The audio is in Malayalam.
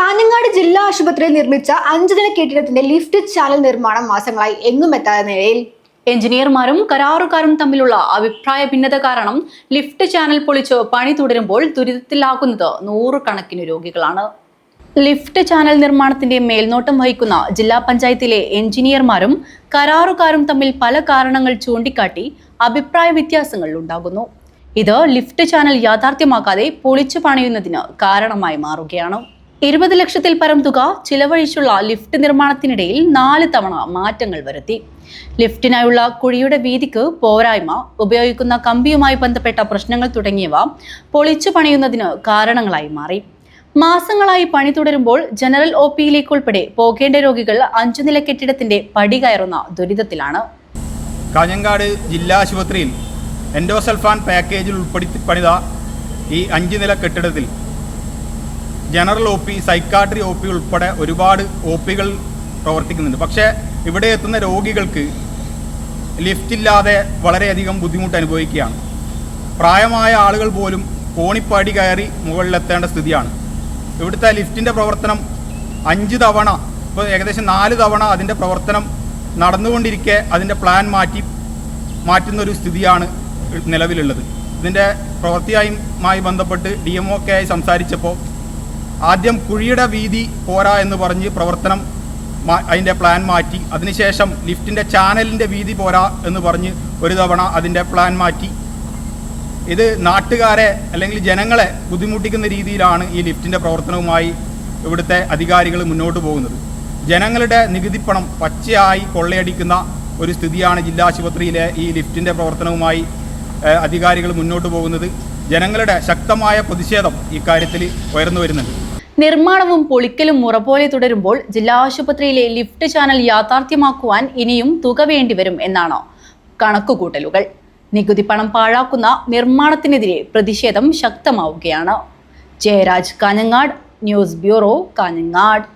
കാഞ്ഞങ്ങാട് ജില്ലാ ആശുപത്രിയിൽ നിർമ്മിച്ച അഞ്ചു ദിന കെട്ടിടത്തിന്റെ ലിഫ്റ്റ് ചാനൽ നിർമ്മാണം മാസങ്ങളായി എങ്ങും എത്താത്ത നിലയിൽ. എഞ്ചിനീയർമാരും കരാറുകാരും തമ്മിലുള്ള അഭിപ്രായ ഭിന്നത കാരണം ലിഫ്റ്റ് ചാനൽ പൊളിച്ച് പണി തുടരുമ്പോൾ ദുരിതത്തിലാക്കുന്നത് നൂറുകണക്കിന് രോഗികളാണ്. ലിഫ്റ്റ് ചാനൽ നിർമ്മാണത്തിന്റെ മേൽനോട്ടം വഹിക്കുന്ന ജില്ലാ പഞ്ചായത്തിലെ എഞ്ചിനീയർമാരും കരാറുകാരും തമ്മിൽ പല കാരണങ്ങൾ ചൂണ്ടിക്കാട്ടി അഭിപ്രായ വ്യത്യാസങ്ങൾ ഉണ്ടാകുന്നു. ഇത് ലിഫ്റ്റ് ചാനൽ യാഥാർത്ഥ്യമാക്കാതെ പൊളിച്ചു പണിയുന്നതിന് കാരണമായി മാറുകയാണ്. ഇരുപത് ലക്ഷത്തിൽ പരം തുക ചിലവഴിച്ചുള്ള ലിഫ്റ്റ് നിർമ്മാണത്തിനിടയിൽ നാല് തവണ മാറ്റങ്ങൾ വരുത്തി. ലിഫ്റ്റിനായുള്ള കുഴിയുടെ വീതിക്ക് പോരായ്മ ഉപയോഗിക്കുന്ന കമ്പിയുമായി ബന്ധപ്പെട്ട പ്രശ്നങ്ങൾ തുടങ്ങിയവ പൊളിച്ചു പണിയുന്നതിന് കാരണങ്ങളായി മാറി. മാസങ്ങളായി പണി തുടരുമ്പോൾ ജനറൽ ഒ പിയിലേക്ക് ഉൾപ്പെടെ പോകേണ്ട രോഗികൾ അഞ്ചു നില കെട്ടിടത്തിന്റെ പടി കയറുന്ന ദുരിതത്തിലാണ്. കാഞ്ഞങ്ങാട് ജില്ലാ ആശുപത്രിയിൽ എൻഡോസൾഫാൻ പാക്കേജിൽ ഉൾപ്പെടുത്തി പണിത ഈ അഞ്ചു നില കെട്ടിടത്തിൽ general O P psychiatry O P ഉൾപ്പെടെ ഒരുപാട് ഒ പികൾ പ്രവർത്തിക്കുന്നുണ്ട്. പക്ഷേ ഇവിടെ എത്തുന്ന രോഗികൾക്ക് ലിഫ്റ്റ് ഇല്ലാതെ വളരെയധികം ബുദ്ധിമുട്ട് അനുഭവിക്കുകയാണ്. പ്രായമായ ആളുകൾ പോലും കോണിപ്പാടി കയറി മുകളിലെത്തേണ്ട സ്ഥിതിയാണ്. ഇവിടുത്തെ ലിഫ്റ്റിന്റെ പ്രവർത്തനം അഞ്ച് തവണ ഇപ്പോൾ ഏകദേശം നാല് തവണ അതിന്റെ പ്രവർത്തനം നടന്നുകൊണ്ടിരിക്കെ അതിന്റെ പ്ലാൻ മാറ്റി മാറ്റുന്ന ഒരു സ്ഥിതിയാണ് നിലവിലുള്ളത്. ഇതിന്റെ പ്രവൃത്തിയായി ബന്ധപ്പെട്ട് ഡി എം ഒ സംസാരിച്ചപ്പോൾ ആദ്യം കുഴിയുടെ വീതി പോരാ എന്ന് പറഞ്ഞ് പ്രവർത്തനം അതിന്റെ പ്ലാൻ മാറ്റി. അതിനുശേഷം ലിഫ്റ്റിന്റെ ചാനലിന്റെ വീതി പോരാ എന്ന് പറഞ്ഞ് ഒരു തവണ അതിന്റെ പ്ലാൻ മാറ്റി. ഇത് നാട്ടുകാരെ അല്ലെങ്കിൽ ജനങ്ങളെ ബുദ്ധിമുട്ടിക്കുന്ന രീതിയിലാണ് ഈ ലിഫ്റ്റിന്റെ പ്രവർത്തനവുമായി ഇവിടുത്തെ അധികാരികൾ മുന്നോട്ട് പോകുന്നത്. ജനങ്ങളുടെ നികുതിപ്പണം പച്ചയായി കൊള്ളയടിക്കുന്ന ഒരു സ്ഥിതിയാണ് ജില്ലാ ആശുപത്രിയിലെ ഈ ലിഫ്റ്റിന്റെ പ്രവർത്തനവുമായി അധികാരികൾ മുന്നോട്ട് പോകുന്നത്. ജനങ്ങളുടെ ശക്തമായ പ്രതിഷേധം ഇക്കാര്യത്തിൽ ഉയർന്നു വരുന്നുണ്ട്. നിർമ്മാണവും പൊളിക്കലും മുറപോലെ തുടരുമ്പോൾ ജില്ലാ ആശുപത്രിയിലെ ലിഫ്റ്റ് ചാനൽ യാഥാർത്ഥ്യമാക്കുവാൻ ഇനിയും തുക വേണ്ടിവരും എന്നാണ് കണക്കുകൂട്ടലുകൾ. നികുതി പണം പാഴാക്കുന്ന നിർമ്മാണത്തിനെതിരെ പ്രതിഷേധം ശക്തമാവുകയാണ്. Jayaraj Kanhangad news bureau Kanhangad.